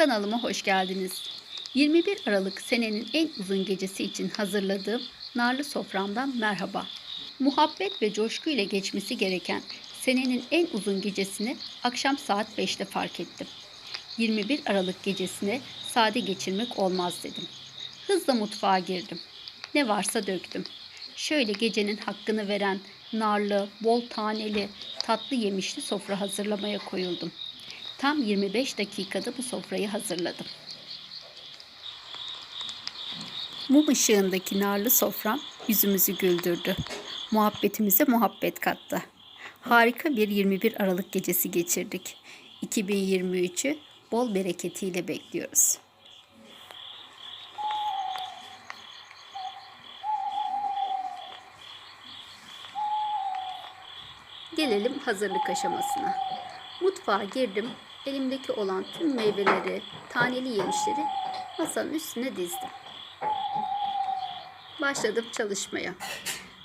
Kanalıma hoş geldiniz. 21 Aralık senenin en uzun gecesi için hazırladığım narlı soframdan merhaba. Muhabbet ve coşku ile geçmesi gereken senenin en uzun gecesini akşam saat 5'te fark ettim. 21 Aralık gecesine sade geçirmek olmaz dedim. Hızla mutfağa girdim. Ne varsa döktüm. Şöyle gecenin hakkını veren narlı, bol taneli, tatlı yemişli sofra hazırlamaya koyuldum. Tam 25 dakikada bu sofrayı hazırladım. Mum ışığındaki narlı sofram yüzümüzü güldürdü. Muhabbetimize muhabbet kattı. Harika bir 21 Aralık gecesi geçirdik. 2023'ü bol bereketiyle bekliyoruz. Gelelim hazırlık aşamasına. Mutfağa girdim. Elimdeki olan tüm meyveleri, taneli yemişleri masanın üstüne dizdim. Başladım çalışmaya.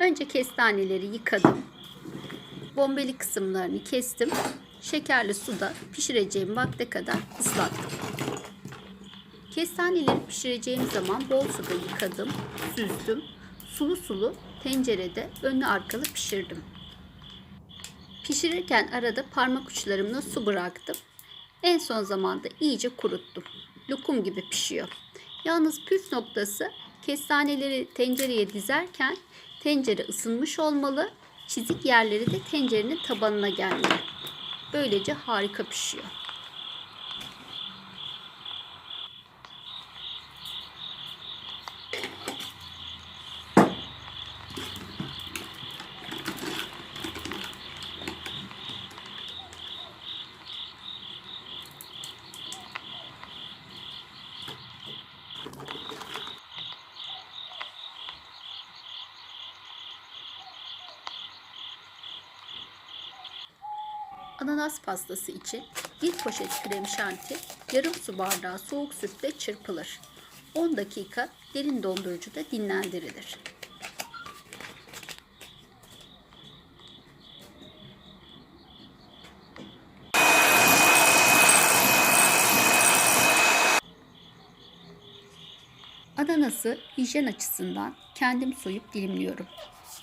Önce kestaneleri yıkadım. Bombeli kısımlarını kestim. Şekerli suda pişireceğim vakte kadar ıslattım. Kestaneleri pişireceğim zaman bol suda yıkadım, süzdüm. Sulu sulu tencerede önlü arkalı pişirdim. Pişirirken arada parmak uçlarımla su bıraktım. En son zamanda iyice kuruttum. Lokum gibi pişiyor. Yalnız püf noktası kestaneleri tencereye dizerken tencere ısınmış olmalı. Çizik yerleri de tencerenin tabanına gelmeli. Böylece harika pişiyor. Ananas pastası için bir poşet krem şanti yarım su bardağı soğuk sütle çırpılır. 10 dakika derin dondurucuda dinlendirilir. Ananası hijyen açısından kendim soyup dilimliyorum.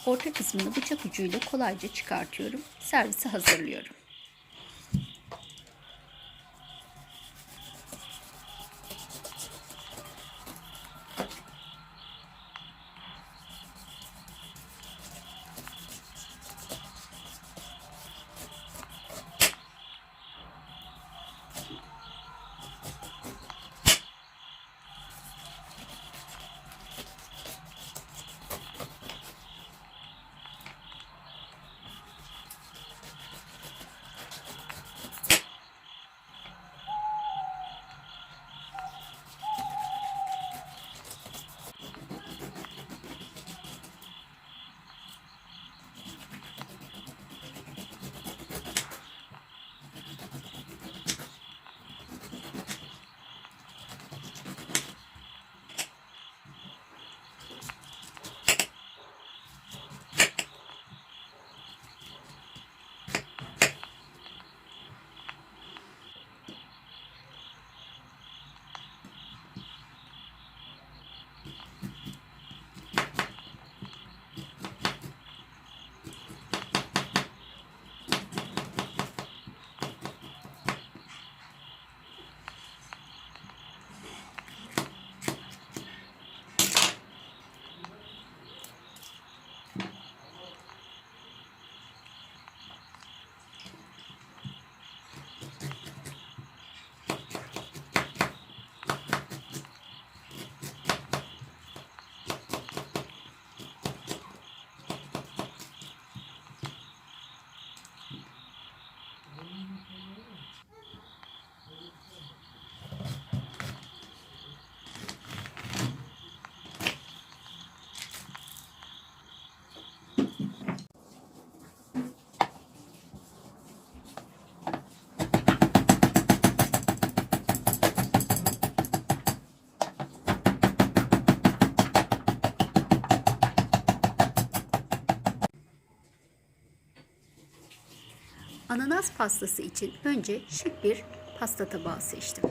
Orta kısmını bıçak ucuyla kolayca çıkartıyorum. Servise hazırlıyorum. Ananas pastası için önce şık bir pasta tabağı seçtim.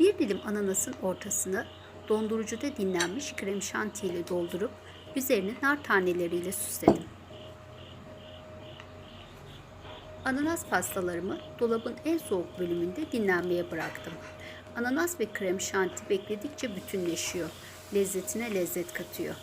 Bir dilim ananasın ortasını dondurucuda dinlenmiş krem şanti ile doldurup üzerini nar taneleriyle süsledim. Ananas pastalarımı dolabın en soğuk bölümünde dinlenmeye bıraktım. Ananas ve krem şanti bekledikçe bütünleşiyor. Lezzetine lezzet katıyor.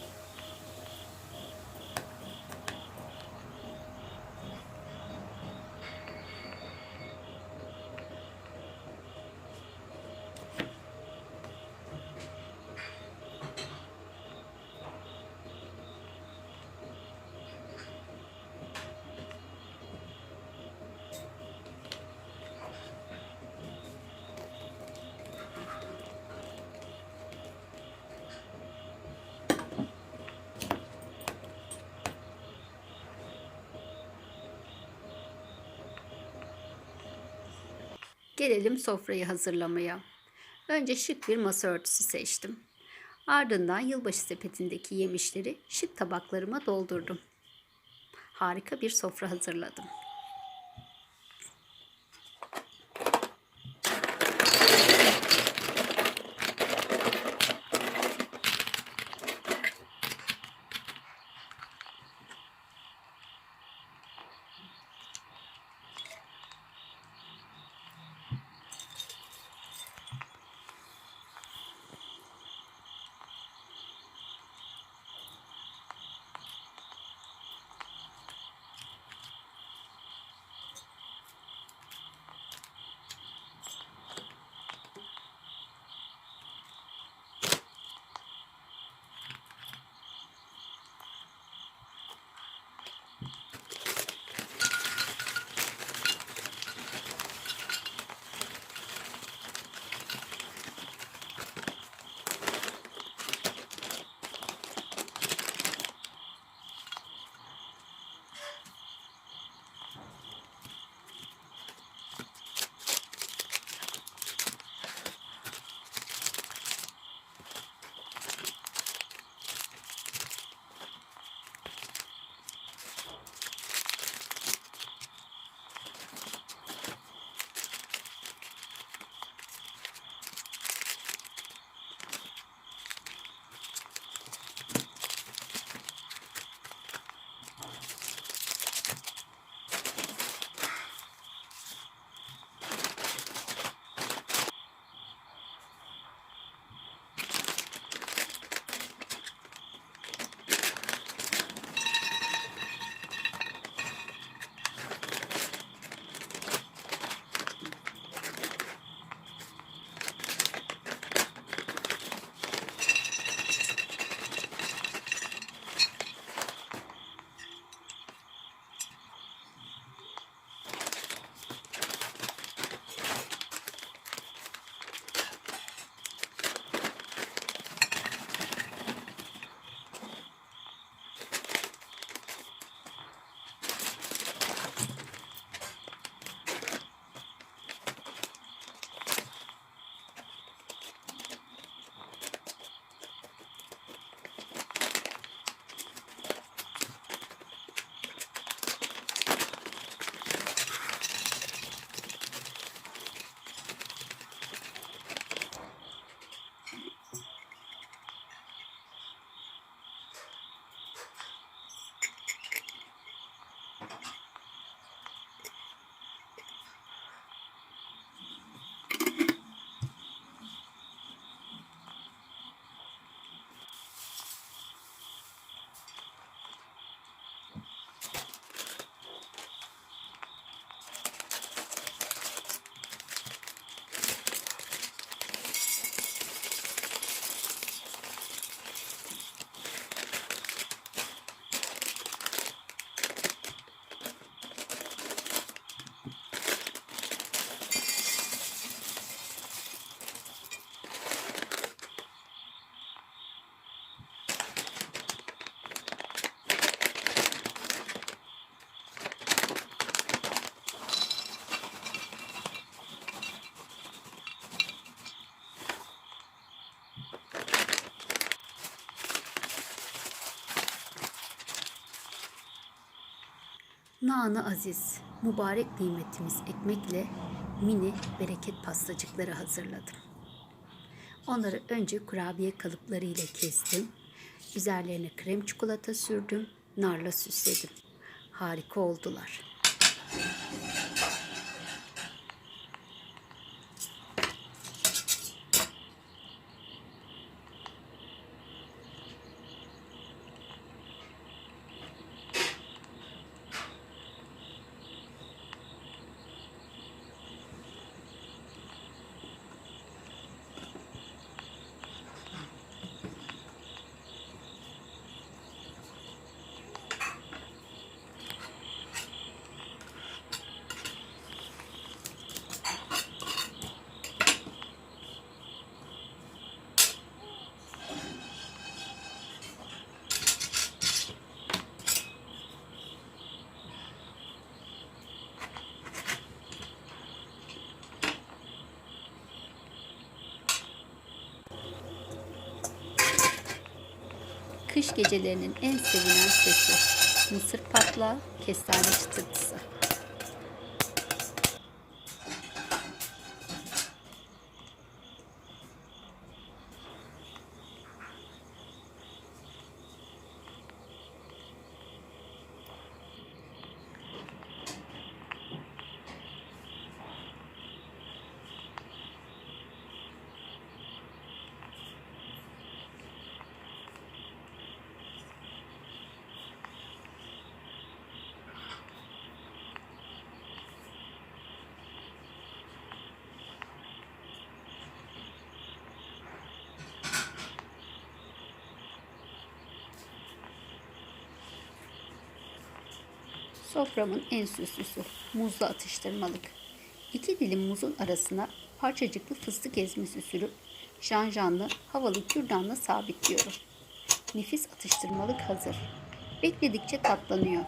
Gelelim sofrayı hazırlamaya. Önce şık bir masa örtüsü seçtim. Ardından yılbaşı sepetindeki yemişleri şık tabaklarıma doldurdum. Harika bir sofra hazırladım. Nanı aziz, mübarek nimetimiz ekmekle mini bereket pastacıkları hazırladım. Onları önce kurabiye kalıpları ile kestim. Üzerlerine krem çikolata sürdüm. Narla süsledim. Harika oldular. Kış gecelerinin en sevilen sesi. Mısır patlağı, kestane çıtırtısı. Soframın en süslüsü muzlu atıştırmalık. İki dilim muzun arasına parçacıklı fıstık ezmesi sürüp janjanlı havalı kürdanla sabitliyorum. Nefis atıştırmalık hazır. Bekledikçe tatlanıyor.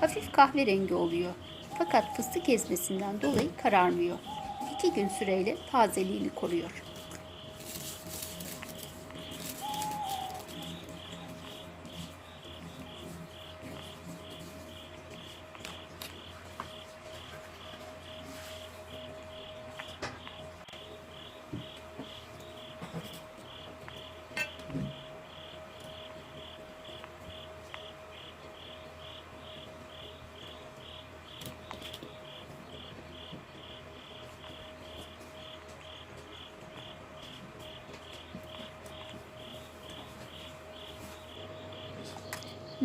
Hafif kahverengi oluyor. Fakat fıstık ezmesinden dolayı kararmıyor. İki gün süreyle tazeliğini koruyor.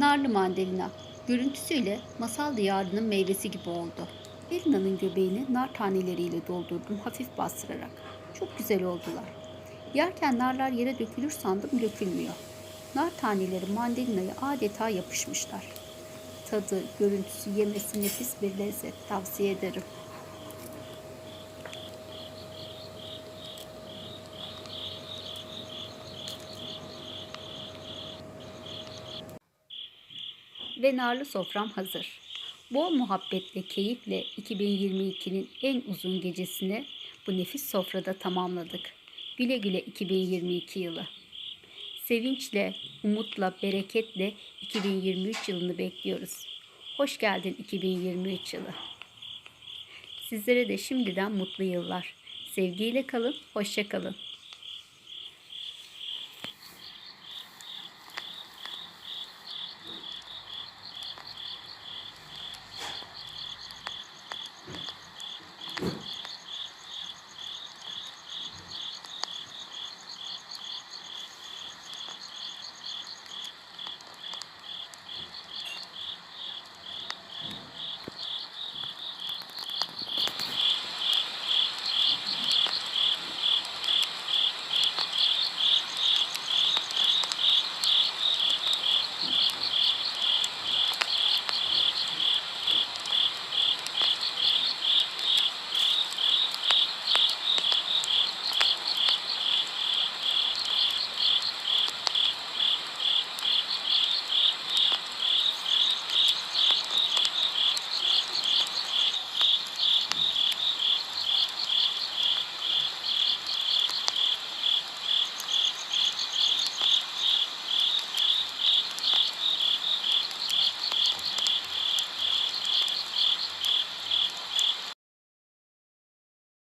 Narlı mandalina. Görüntüsüyle masal diyarının meyvesi gibi oldu. Elina'nın göbeğini nar taneleriyle doldurdum hafif bastırarak. Çok güzel oldular. Yerken narlar yere dökülür sandım dökülmüyor. Nar taneleri mandalinaya adeta yapışmışlar. Tadı, görüntüsü, yemesi nefis bir lezzet. Tavsiye ederim. Ve narlı sofram hazır. Bol muhabbetle, keyifle 2022'nin en uzun gecesini bu nefis sofrada tamamladık. Güle güle 2022 yılı. Sevinçle, umutla, bereketle 2023 yılını bekliyoruz. Hoş geldin 2023 yılı. Sizlere de şimdiden mutlu yıllar. Sevgiyle kalın, hoşça kalın.